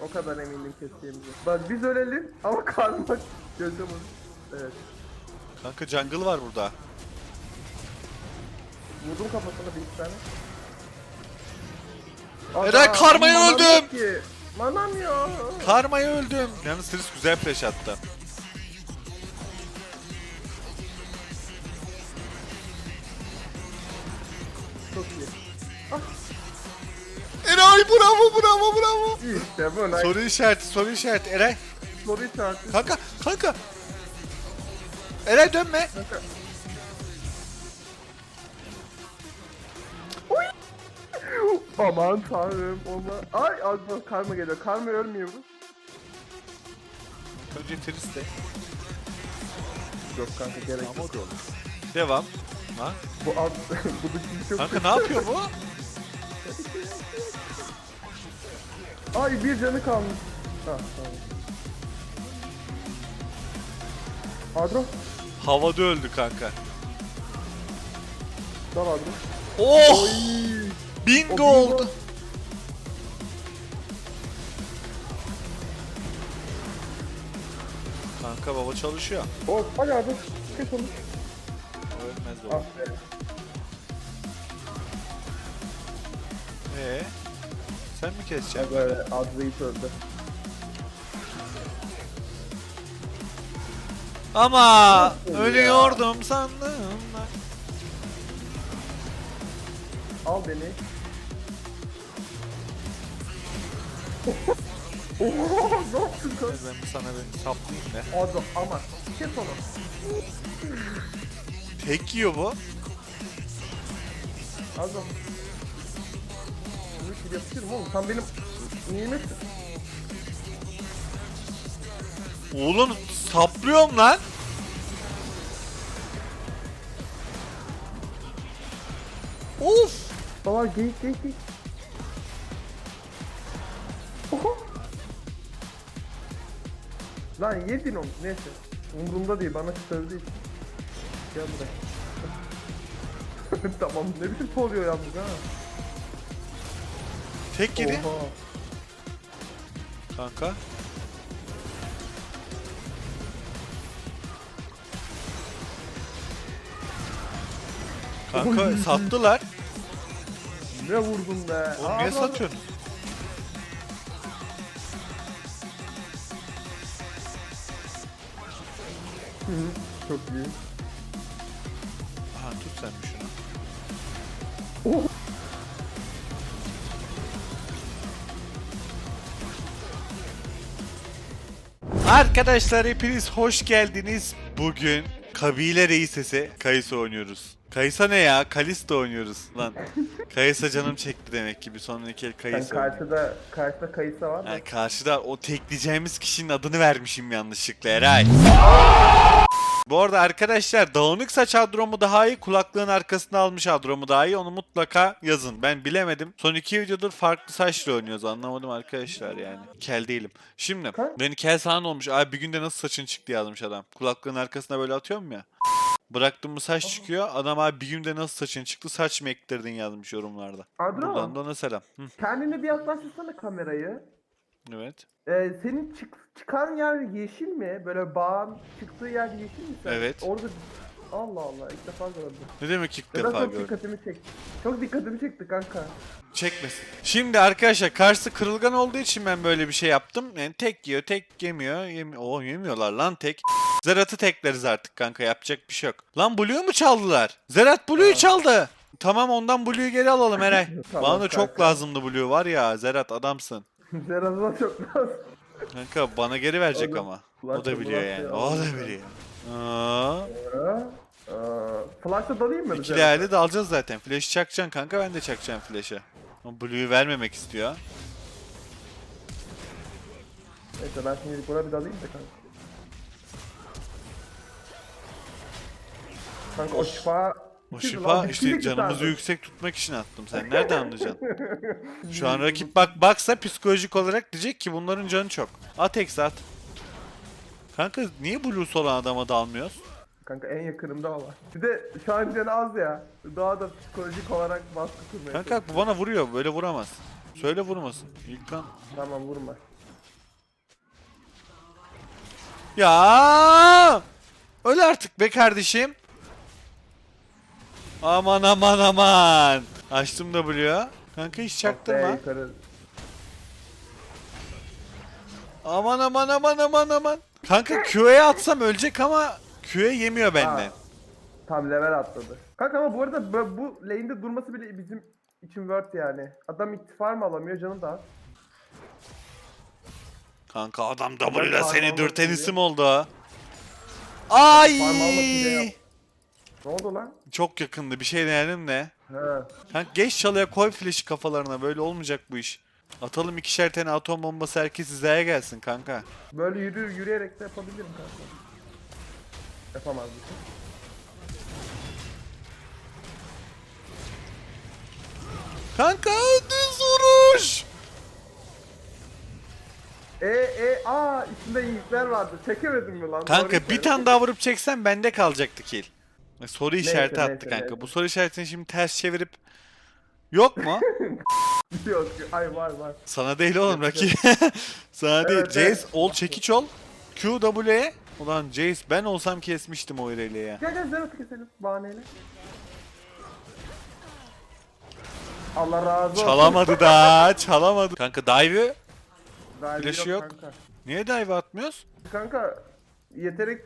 bak o kadar emindim keseceğimize. Bak biz ölelim ama karma gözüm Evet. Kanka jungle var burada. Vurdum kafasına bir iki tane. Eray, karmaya manam öldüm. yok ki. Manam yok. Karmaya öldüm. Yalnız Tris güzel flash attı. Eray bravo bravo bravo. İşte bu. Soru, Soru işareti soru işareti Eray. soru işareti. Kanka kanka. Eray dönme. Kanka. Aman tanrım ona. Ay az bak karma geliyor. Karma ölmüyor bu. Önce Tris de. Yok kanka gerek yok. Ama olur. Devam. Ha? Bu az bu da çok Kanka ne yapıyor bu? Ay bir canı kalmış. Ha tamam. Adro. Havada öldü kanka. Dal Adro. Oh! Oy. Bingo oldu. Kanka baba çalışıyor. O hadi Adro. Kes onu. Ölmez baba. be. Ee? Sen mi keseceksin? Ya böyle Adro'yu öldü. Ama Nasıl ya? ölüyordum sandım. Al beni. Oho ne yaptın sen? Ben sana bir saplayayım da. Adro ama kes onu. Tek yiyor bu. Adro. Bir yapışırım oğlum sen benim nimetim. Oğlum saplıyorum lan. Of. Baba geyik geyik geyik. Oho. Lan yedin onu neyse. Umurumda değil bana sövdü için. Gel buraya. tamam ne biçim oluyor yalnız ha. Tek yedi. Oha. Kanka. Kanka Oy. sattılar. Ne vurdun be. Oğlum niye bak. satıyorsun? Çok iyi. Aha tut sen bir şunu. Arkadaşlar hepiniz hoş geldiniz. Bugün kabile reisesi Kayısa oynuyoruz. Kayısa ne ya? Kalisto oynuyoruz lan. Kayısa canım çekti demek ki bir sonraki el Kayısa. oynuyor. karşıda, karşıda kayısı var mı? Ha, karşıda o tekleyeceğimiz kişinin adını vermişim yanlışlıkla Eray. Bu arada arkadaşlar dağınık saç hadromu daha iyi, kulaklığın arkasına almış hadromu daha iyi. Onu mutlaka yazın. Ben bilemedim. Son iki videodur farklı saçla oynuyoruz. Anlamadım arkadaşlar yani. Kel değilim. Şimdi beni kel sana ne olmuş? Abi bir günde nasıl saçın çıktı yazmış adam. Kulaklığın arkasına böyle atıyorum ya. Bıraktım mı saç çıkıyor. Adam abi bir günde nasıl saçın çıktı saç mı ektirdin yazmış yorumlarda. Buradan da Adro, ona selam. Hı, kendine bir yaklaştırsana kamerayı. Evet. Ee, senin çık çıkan yer yeşil mi? Böyle bağın çıktığı yer yeşil mi sen? Evet. Orada Allah Allah ilk defa gördüm. Ne demek ilk Ya defa çok gördüm? dikkatimi çekti. Çok dikkatimi çekti kanka. Çekmesin. Şimdi arkadaşlar karşısı kırılgan olduğu için ben böyle bir şey yaptım. Yani tek yiyor, tek yemiyor. Yemi Oo yemiyorlar lan tek. Zerat'ı tekleriz artık kanka yapacak bir şey yok. Lan Blue'yu mu çaldılar? Zerat Blue'yu çaldı. Tamam ondan Blue'yu geri alalım Eray. Tamam bana da çok kanka. lazımdı Blue var ya Zerat adamsın. Zerazına çok lazım. Kanka bana geri verecek Oğlum, ama. O da biliyor yani. ya, O oğlum da biliyor. Aa, Ee, ee, Flash'la dalayım mı? ikili Zeraz'a? halde dalacağız zaten. Flash çakacaksın kanka ben de çakacağım flash'ı. Ama Blue'yu vermemek istiyor. Neyse ben şimdi buna bir dalayım da kanka. Kanka o şifa... Bitti şifa lan, işte canımızı zaten. yüksek tutmak için attım. Sen nereden anlayacaksın? Şu an rakip bak baksa psikolojik olarak diyecek ki bunların canı çok. At eksi at. Kanka niye Blues olan adama dalmıyoruz? Kanka en yakınımda var. Bir de şu an canı az ya. Daha da psikolojik olarak baskı kurmaya Kanka bu bana vuruyor. Böyle vuramaz. Söyle vurmasın. İlkan. Tamam vurma. Ya! Öl artık be kardeşim. Aman aman aman. Açtım W'ya. Kanka hiç çaktırma. yukarı. Aman aman aman aman aman. Kanka Q'ye atsam ölecek ama Q'ye yemiyor benden. Tam level atladı. Kanka ama bu arada bu, bu lane'de durması bile bizim için worth yani. Adam ittifar mı alamıyor canı da. az. Kanka adam W'la seni parmağımla dürten isim oldu ha. Ay! Parmağımla pide yap. Ne oldu lan? Çok yakındı bir şey denedim de. Ha. Kanka geç çalıya koy flash'ı kafalarına böyle olmayacak bu iş. Atalım ikişer tane atom bombası herkes hizaya gelsin kanka. Böyle yürü, yürüyerek de yapabilirim kanka. Yapamaz bir şey. Kanka düz vuruş. E e aa içinde yiğitler vardı. Çekemedim mi lan? Kanka Doğru bir söyle. tane daha vurup çeksen bende kalacaktı kill. Soru işareti attı neyse, kanka. neyse. Bu soru işaretini şimdi ters çevirip Yok mu? Yok yok. Ay var var. Sana değil oğlum Raki. Sana değil. Evet, Jace evet. ol çekiç ol. Q W'ye. Ulan Jace ben olsam kesmiştim o ireyle ya. Gel gel Zerat'ı keselim bahaneyle. Allah razı olsun. Çalamadı da çalamadı. Kanka dive'ı Daha Flash'ı yok. Kanka. niye dive atmıyoruz? kanka yetenek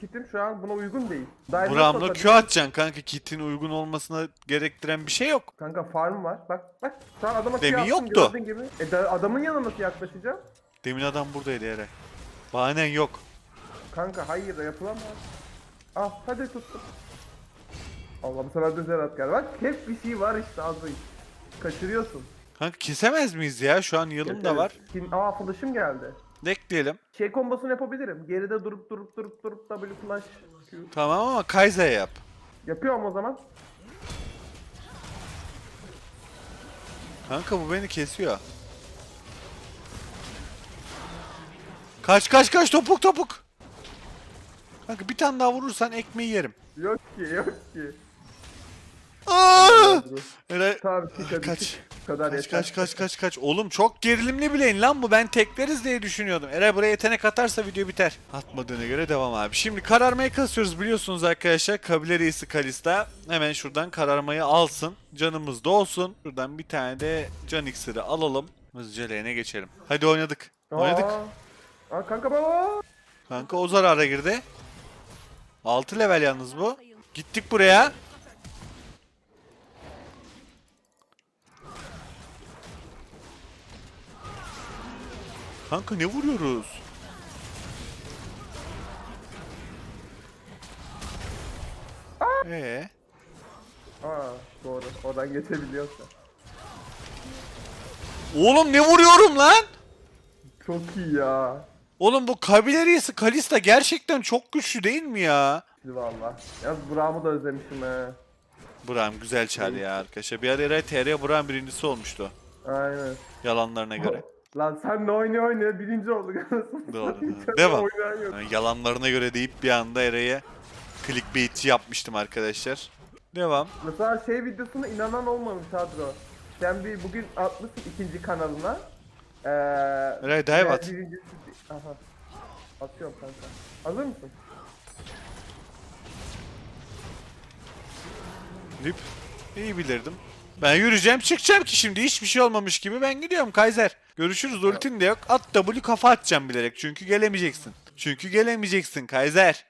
kitim şu an buna uygun değil. Buramla Q atacaksın kanka. Kit'in uygun olmasına gerektiren bir şey yok. Kanka farm var. Bak bak. Şu an adama Demin şey yaptım, yoktu. gördüğün Gibi. E, da- adamın yanına nasıl yaklaşacağım? Demin adam buradaydı yere. Bahanen yok. Kanka hayır yapılamaz. Ah hadi tuttum. Allah bu sefer de Zerat gel. Bak hep bir şey var işte az önce. Kaçırıyorsun. Kanka kesemez miyiz ya? Şu an yılım da var. Kin- Aa flash'ım geldi. Bekleyelim. Şey kombosunu yapabilirim. Geride durup durup durup durup W flash Q. Tamam ama Kai'Sa yap. Yapıyorum o zaman. Kanka bu beni kesiyor. Kaç kaç kaç topuk topuk. Kanka bir tane daha vurursan ekmeği yerim. Yok ki yok ki. Aa! Eray, Tamam çık hadi Kaç. çık. Bu kadar Kaç yeter. kaç kaç kaç kaç. Oğlum çok gerilimli bileyin lan bu. Ben tekleriz diye düşünüyordum. Eray buraya yetenek atarsa video biter. Atmadığına göre devam abi. Şimdi kararmayı kasıyoruz biliyorsunuz arkadaşlar. Kabile reisi Kalista. Hemen şuradan kararmayı alsın. Canımız da olsun. Şuradan bir tane de can iksiri alalım. Hızlıca lane'e geçelim. Hadi oynadık. Oynadık. Aa, Aa kanka baba. Kanka o zarara girdi. 6 level yalnız bu. Gittik buraya. Kanka ne vuruyoruz? Ee, Aa doğru. Oradan geçebiliyorsa. oğlum ne vuruyorum lan? Çok iyi ya. Oğlum bu kabile reisi Kalista gerçekten çok güçlü değil mi ya? Valla. Yalnız Burak'ımı da özlemişim he. Buram güzel çağrı ya arkadaşlar. Bir ara Eray TR Buram birincisi olmuştu. Aynen. Yalanlarına göre. Lan sen de oynuyor oynuyor birinci olduk. Doğru. Hiç Devam. Yani yalanlarına göre deyip bir anda Eray'e clickbaitçi yapmıştım arkadaşlar. Devam. Mesela şey videosuna inanan olmamış Hadro. Sen bir bugün atmışsın ikinci kanalına. Ee, Eray, dive ve at. birincisi- Aha. Atıyorum kanka. Hazır mısın? Lip. İyi bilirdim. Ben yürüyeceğim çıkacağım ki şimdi hiçbir şey olmamış gibi ben gidiyorum Kaiser. Görüşürüz ultin de yok. At W kafa atacağım bilerek çünkü gelemeyeceksin. Çünkü gelemeyeceksin Kaiser.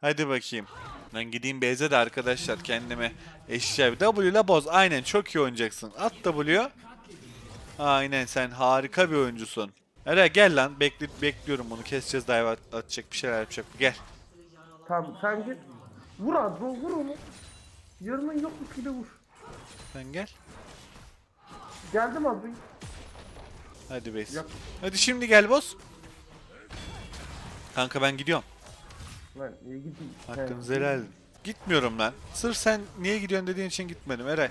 Hadi bakayım. Ben gideyim base'e de arkadaşlar kendime eşya W ile boz. Aynen çok iyi oynayacaksın. At W. Aynen sen harika bir oyuncusun. Eray gel lan bekle, bekliyorum bunu keseceğiz dive at- atacak bir şeyler yapacak. Gel. Tamam sen git. Vur Hadro vur onu. Yarının yokluk gibi vur. Sen gel. Geldim Hadro. Hadi base. Yok. Hadi şimdi gel boss. Kanka ben gidiyorum. Lan iyi gideyim. Hakkınızı He. helal edin. Gitmiyorum lan. Sırf sen niye gidiyorsun dediğin için gitmedim Eray.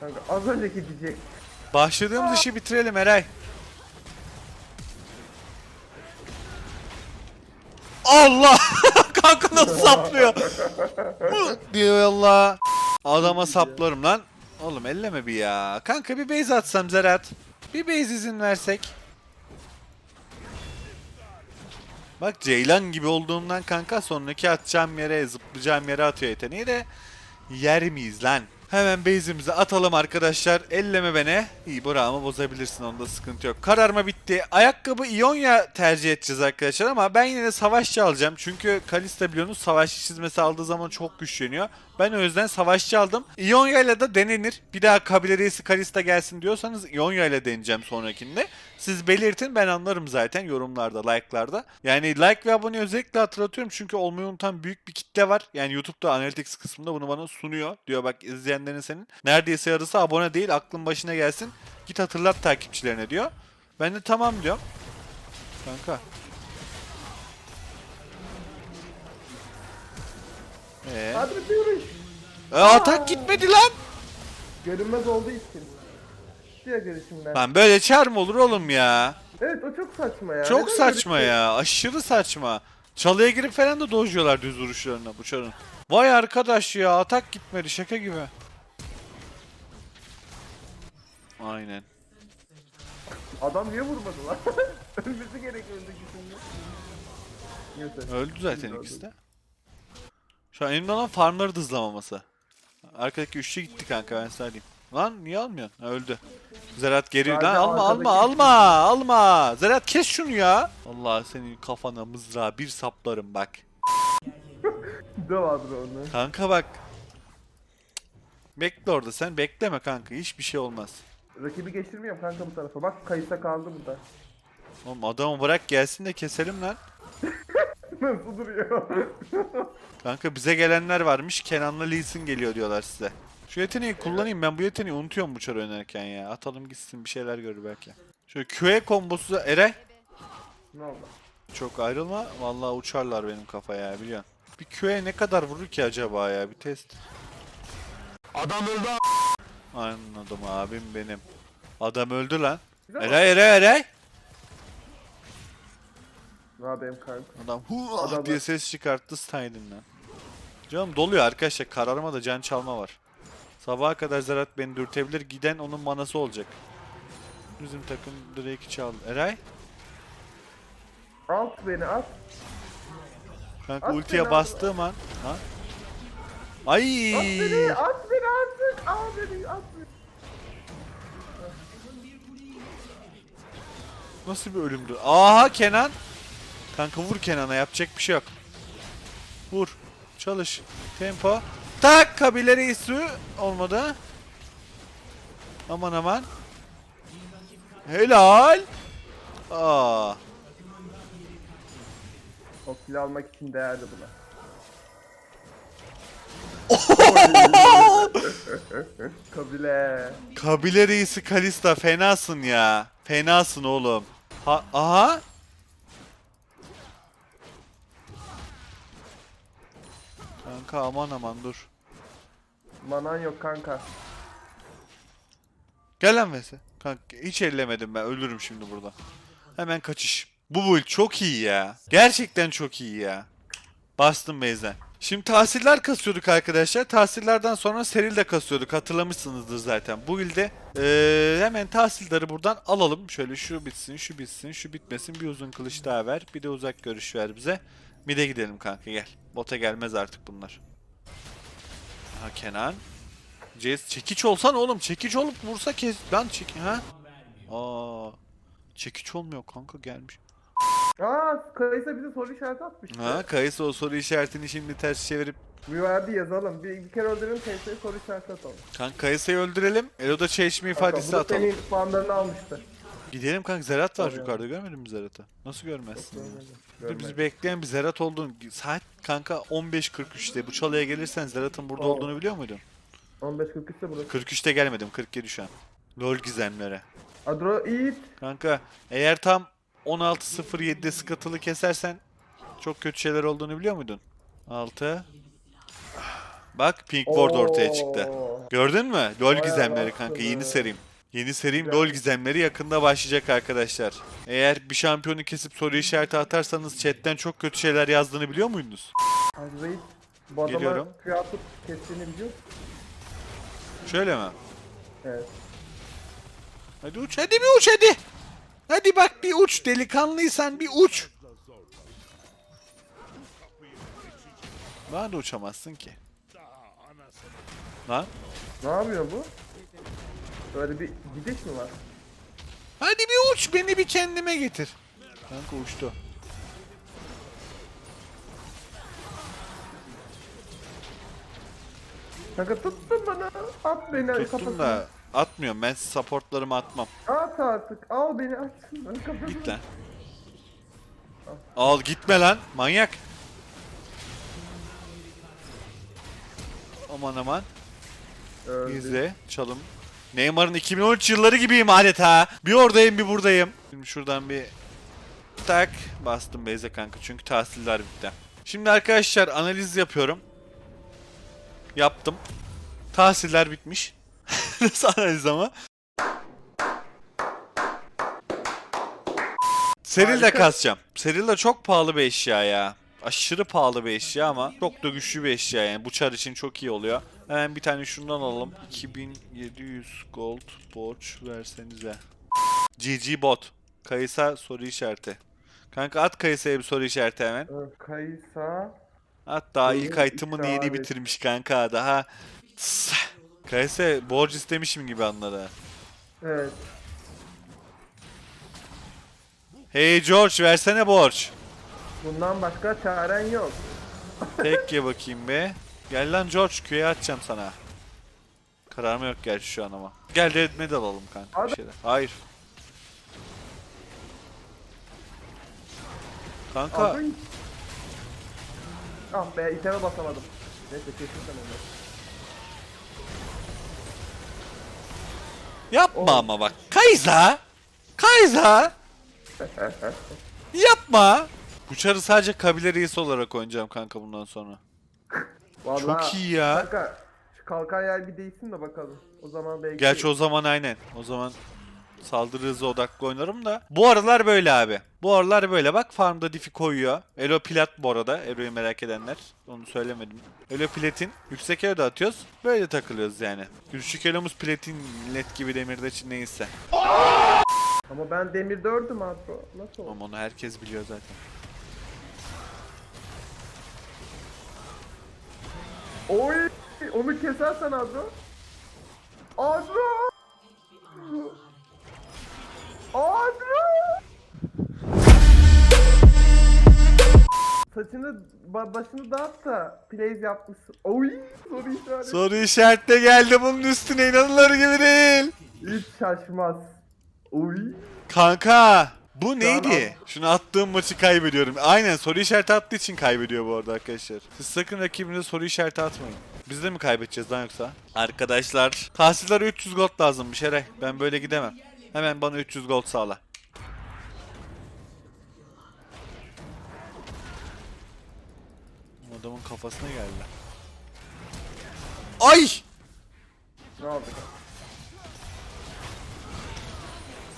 Kanka az önceki diyecek. Başladığımız işi bitirelim Eray. Allah! kanka nasıl saplıyor? diyor Allah. Adama saplarım lan. Oğlum elleme bir ya. Kanka bir base atsam Zerat. Bir base izin versek. Bak Ceylan gibi olduğumdan kanka sonraki atacağım yere zıplayacağım yere atıyor yeteneği de yer miyiz lan? Hemen base'imizi atalım arkadaşlar. Elleme beni. İyi buramı bozabilirsin onda sıkıntı yok. Kararma bitti. Ayakkabı Ionia tercih edeceğiz arkadaşlar ama ben yine de savaşçı alacağım. Çünkü Kalista biliyorsunuz savaşçı çizmesi aldığı zaman çok güçleniyor. Ben o yüzden savaşçı aldım. Ionia ile de denenir. Bir daha kabile reisi Kalista gelsin diyorsanız Ionia ile deneyeceğim sonrakinde. Siz belirtin ben anlarım zaten yorumlarda, like'larda. Yani like ve abone özellikle hatırlatıyorum çünkü olmayı unutan büyük bir kitle var. Yani YouTube'da Analytics kısmında bunu bana sunuyor. Diyor bak izleyenlerin senin neredeyse yarısı abone değil aklın başına gelsin. Git hatırlat takipçilerine diyor. Ben de tamam diyorum. Kanka. Ee, Hadi yürüyüş. e, atak gitmedi lan. Görünmez olduğu için. Diye gelişimden. Lan böyle çar mı olur oğlum ya? Evet o çok saçma ya. Çok Neden saçma ya. Aşırı saçma. Çalıya girip falan da dojuyorlar düz vuruşlarına bu çarın. Vay arkadaş ya atak gitmedi şaka gibi. Aynen. Adam niye vurmadı lan? Ölmesi gerekiyordu şimdi. Neyse. Öldü zaten ikisi de. Şu an elimde olan farmları da hızlamaması. Arkadaki üçlü gitti kanka ben sana diyeyim. Lan niye almıyorsun? Ha, öldü. Zerat geri lan Sadece alma alma arkadaki- alma alma. Zerat kes şunu ya. Allah senin kafana mızrağı bir saplarım bak. Adro onu. Kanka bak. Bekle orada sen bekleme kanka hiçbir şey olmaz. Rakibi geçirmiyorum kanka bu tarafa. Bak kayısa kaldı burada. Oğlum adamı bırak gelsin de keselim lan. Nasıl duruyor? Kanka bize gelenler varmış Kenan'la Lee Sin geliyor diyorlar size. Şu yeteneği kullanayım ben bu yeteneği unutuyorum bu çar oynarken ya. Atalım gitsin bir şeyler görür belki. Şöyle QE kombosu da Ere. ne oldu? Çok ayrılma. Vallahi uçarlar benim kafaya biliyorsun. Bir QE ne kadar vurur ki acaba ya bir test. Adam öldü Anladım abim benim. Adam öldü lan. Eray Eray Eray. Ne yapayım kanka? Adam hu Adam- diye ses çıkarttı Stein'den. Canım doluyor arkadaşlar. Kararma da can çalma var. Sabaha kadar Zerat beni dürtebilir. Giden onun manası olacak. Bizim takım Drake'i çaldı. Eray? Alt beni at. Kanka At ultiye beni bastığım an. Ha? Ay! At beni, at beni artık. Al beni, at beni. Nasıl bir ölümdü? Aha Kenan! Kanka vur Kenan'a yapacak bir şey yok. Vur. Çalış. Tempo. Tak kabile reisi olmadı. Aman aman. Helal. Aa. O kill almak için değerli buna. Kabile. Kabile reisi Kalista fenasın ya. Fenasın oğlum. Ha aha. Kanka aman aman dur. Manan yok kanka. Gel lan Vese. Kanka hiç ellemedim ben ölürüm şimdi burada. Hemen kaçış. Bu build çok iyi ya. Gerçekten çok iyi ya. Bastım base'den. Şimdi tahsiller kasıyorduk arkadaşlar. Tahsillerden sonra seril de kasıyorduk. Hatırlamışsınızdır zaten. Bu ilde eee, hemen tahsilleri buradan alalım. Şöyle şu bitsin, şu bitsin, şu bitmesin. Bir uzun kılıç daha ver. Bir de uzak görüş ver bize. Mid'e gidelim kanka gel. Bota gelmez artık bunlar. Ha Kenan. Jace çekiç olsan oğlum çekiç olup vursa kes lan çek ha. Aa. Çekiç olmuyor kanka gelmiş. Aa, Kayısa bize soru işareti atmış. Ha Kayısı o soru işaretini şimdi ters çevirip Müverdi yazalım. Bir, bir kere öldürelim Kayısa'ya soru işareti atalım. kanka Kayısı'yı öldürelim. Elo'da çeşme ifadesi Kanka, bu atalım. Senin puanlarını almıştı. Gidelim kanka Zerat var Tabii. yukarıda görmedin mi Zerat'ı? Nasıl görmezsin ya? Dur bizi bekleyen bir Zerat olduğunu saat kanka 15.43'te bu çalıya gelirsen Zerat'ın burada Oo. olduğunu biliyor muydun? 15.43 ise burası. 43'te gelmedim 47 şu an. LOL gizemlere. Adro Eat. Kanka eğer tam 16.07'de skatılı kesersen çok kötü şeyler olduğunu biliyor muydun? 6 Bak Pink Ward ortaya çıktı. Oo. Gördün mü? LoL Bayağı gizemleri kanka ha. yeni serim. Yeni serim. LoL gizemleri yakında başlayacak arkadaşlar. Eğer bir şampiyonu kesip soru işareti atarsanız chatten çok kötü şeyler yazdığını biliyor muydunuz? Bu adama Geliyorum. Q atıp kestiğini biliyor musun? Şöyle mi? Evet. Hadi uç hadi bir uç hadi. Hadi bak bir uç delikanlıysan bir uç. Bana da uçamazsın ki. Lan Ne yapıyor bu? Böyle bir gidiş mi var? hadi bir uç beni bir kendime getir. Kanka uçtu. Kanka tuttun bana. At beni Tuttum kafasına. da atmıyorum ben supportlarımı atmam. At artık. Al beni at. Kafasına. Git lan. Al gitme lan manyak. Aman aman. Öldü. İzle çalım. Neymar'ın 2013 yılları gibiyim adeta. Bir oradayım bir buradayım. Şimdi şuradan bir tak bastım beyze kanka çünkü tahsiller bitti. Şimdi arkadaşlar analiz yapıyorum. Yaptım. Tahsiller bitmiş. Nasıl analiz ama? Seril de Harika. kasacağım. Seril de çok pahalı bir eşya ya. Aşırı pahalı bir eşya ama çok da güçlü bir eşya yani. Bu çar için çok iyi oluyor. Hemen bir tane şundan alalım. 2700 gold borç versenize. GG bot. Kayısa soru işareti. Kanka at Kayısa'ya bir soru işareti hemen. Ee, Kaysa. At daha ilk item'ını yeni bitirmiş kanka daha. Kayısa borç istemişim gibi anladı. Evet. Hey George versene borç. Bundan başka çaren yok. Tek ye bakayım be. Gel lan George Q'ya atacağım sana. Kararma yok gerçi şu an ama. Gel Red Medal alalım kanka bir Abi- şeyler. Hayır. Kanka Aldın. Ah be iteme basamadım. Neyse kesin sen onu. yapma Oğlum. ama bak. Kayza! Kayza! Yapma! Bu çarı sadece kabile reisi olarak oynayacağım kanka bundan sonra. Vallahi, Çok iyi ya. Kanka şu kalkan yer bir değilsin de bakalım. O zaman belki... Gerçi o zaman aynen. O zaman saldırı hızı odaklı oynarım da. Bu aralar böyle abi. Bu aralar böyle. Bak farmda difi koyuyor. Elo plat bu arada. Elo'yu merak edenler. Onu söylemedim. Elo platin. Yüksek elo da atıyoruz. Böyle takılıyoruz yani. Düşük elomuz platin millet gibi demirde için neyse. Ama ben demir dördüm abi. Nasıl oldu? Ama onu herkes biliyor zaten. Oy! Onu kesersen Adro. Adro! Adro! Saçını ba- başını dağıt da plays yapmışsın. Oy! Soru işareti. Soru işaretle geldi bunun üstüne inanılır gibi değil. Hiç şaşmaz. Oy! Kanka bu neydi? Şunu attığım maçı kaybediyorum. Aynen soru işareti attığı için kaybediyor bu arada arkadaşlar. Siz sakın rakibinize soru işareti atmayın. Biz de mi kaybedeceğiz lan yoksa? Arkadaşlar tahsillere 300 gold lazımmış Eray. Ben böyle gidemem. Hemen bana 300 gold sağla. Adamın kafasına geldi. Ay! Ne oldu?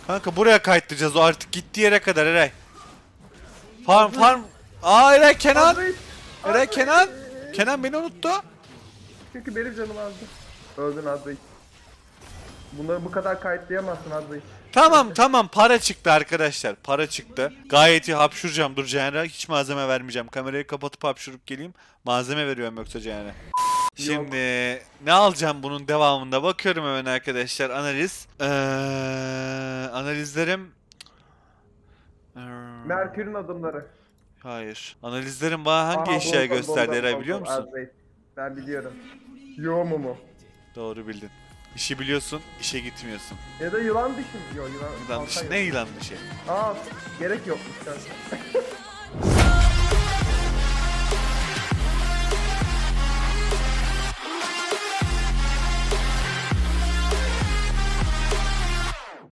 Kanka buraya kayıtlayacağız o artık gittiği yere kadar Eray. Farm farm. Aa Eray Kenan. Eray Kenan. Kenan beni unuttu. Çünkü benim canım azdı. Öldün Adro. Bunları bu kadar kayıtlayamazsın Adro. Tamam tamam para çıktı arkadaşlar. Para çıktı. Gayet iyi hapşuracağım. Dur Caner'e hiç malzeme vermeyeceğim. Kamerayı kapatıp hapşurup geleyim. Malzeme veriyorum yoksa Caner'e. Şimdi ne alacağım bunun devamında bakıyorum hemen arkadaşlar analiz. Ee, analizlerim Ee, Merkür'ün adımları. Hayır. Analizlerim bana hangi Aha, eşyayı gösterdi Eray biliyor musun? Adro. Ben biliyorum. Yo mu mu? Doğru bildin. İşi biliyorsun, işe gitmiyorsun. Ya da yılan dişi mi? Yo yılan. Yılan dışı. Ne yılan dışı? Aa gerek yokmuş kanka.